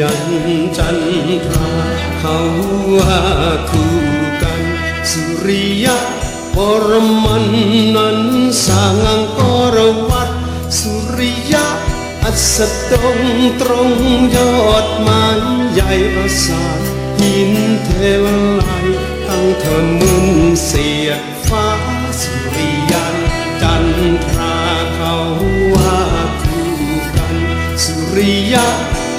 จันทราเขาว่าคู่กัน สุริยะปรมันนั้นสางังกรวัดสุริยะ อัสดงตรงยอดไม้ใหญ่ประสาทหินเทวไลตั้งเธอมึนเสีย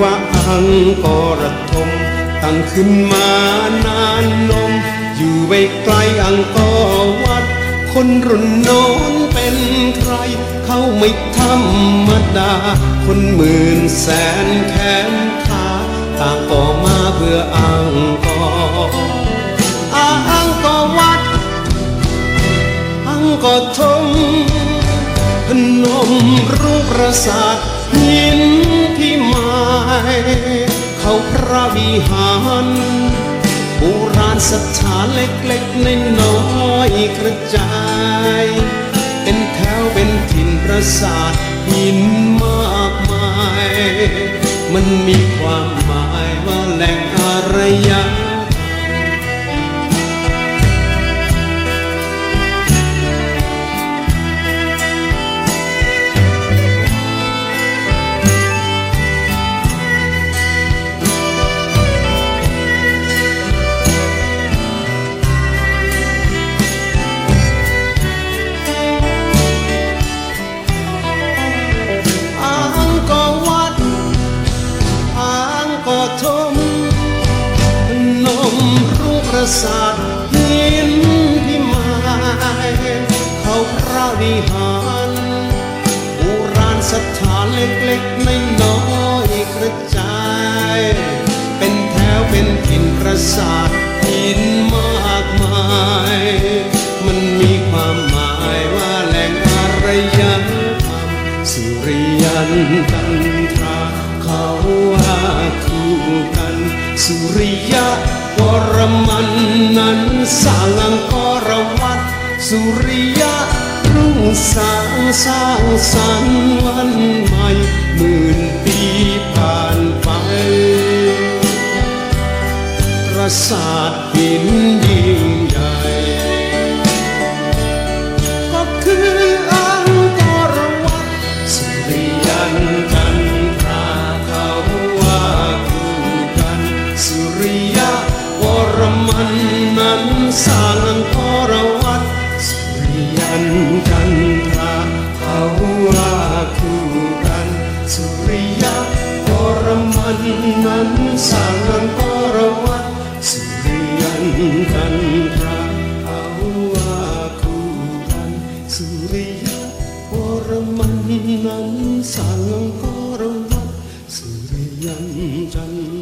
ว่าอังกอรทมตั้งขึ้นมานานนม อยู่ไว้ไกลอังกอวัด คนรุ่นโน้นเป็นใคร เขาไม่ธรรมดา คนหมื่นแสนแขนขาต่างก็มาเพื่ออังกออังกอวัด อังกอทมพนมรูปประสาทหิน เขาพระวิหารโบราณสถานเล็กๆในน้อยกระจาย เป็นแถวเป็นถิ่นประสาทหินมากมาย มันมีความหมายว่าแหล่งอารยา สาทหินพิมายเขาพระวิหารโบราณสถานเล็กๆในน้อยกระจาย เป็นแถวเป็นถิ่นประสาทหินมากมาย มันมีความหมายว่าแหล่งอารยธรรมสุริยันตันทราเขาว่าคู่กันสุริยะ วรมันนั้นสร้างอังกรวัตสุริยะรุ่งสางสร้างสรรค์วันใหม่หมื่นปีผ่านไปประสาทหินยิ่ง รมันนั้นสารังพรวัตสุริยันจันทราเขาว่าคู่กันสุริยะพรมันนั้นสาลังพรวัตสิยันกันทาเขาว่าคู่กันสุริยะพรมันนั้นสารังพรวัตสุริยันจันทา